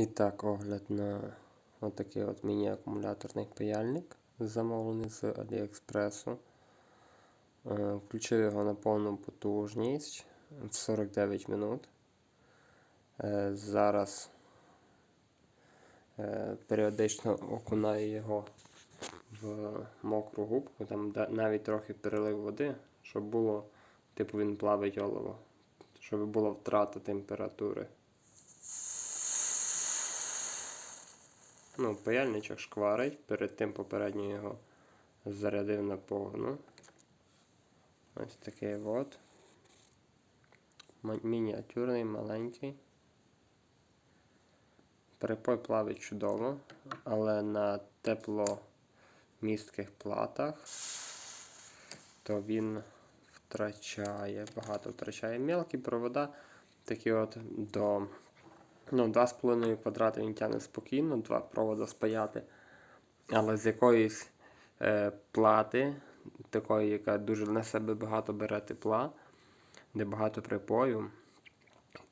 І так, огляд на отакий от міні-акумуляторний паяльник, замовлений з Аліекспресу. Е, Включив його на повну потужність в 49 минут. Е, Зараз е, періодично окунаю його в мокру губку, там навіть трохи перелив води, щоб було, типу він плавить олово, щоб була втрата температури. Ну, паяльничок шкварить, перед тим попередньо його зарядив на повну. Ось такий от. Мініатюрний, маленький. Припой плавить чудово, але на тепломістких платах то він втрачає, багато втрачає. Мелкі провода, такі от до ну, 2,5 квадрати він тягне спокійно, два провода спаяти. Але з якоїсь е, плати, такої, яка дуже на себе багато бере тепла, де багато припою,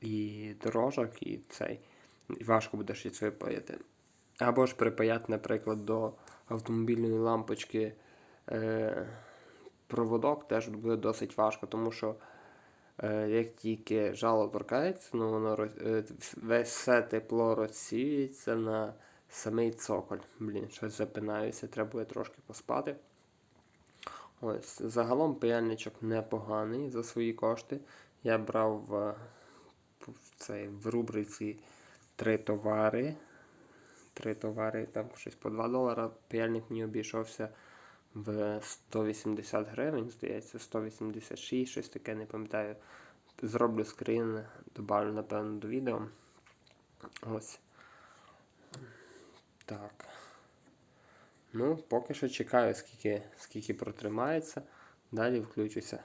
і дорожок, і цей. І важко буде щось випаяти. Або ж припаяти, наприклад, до автомобільної лампочки е, проводок теж буде досить важко, тому що як тільки жало торкається, ну воно роз- е, весь все тепло розсіюється на самий цоколь. Блін, щось запинаюся, треба буде трошки поспати. Ось, загалом паяльничок непоганий за свої кошти. Я брав в, цей, в рубриці три товари. Три товари, там щось по 2 долара. Паяльник мені обійшовся в 180 гривень, здається, 186, щось таке, не пам'ятаю. Зроблю скрін, добавлю, напевно, до відео. Ось. Так. Ну, поки що чекаю, скільки, скільки протримається. Далі включуся.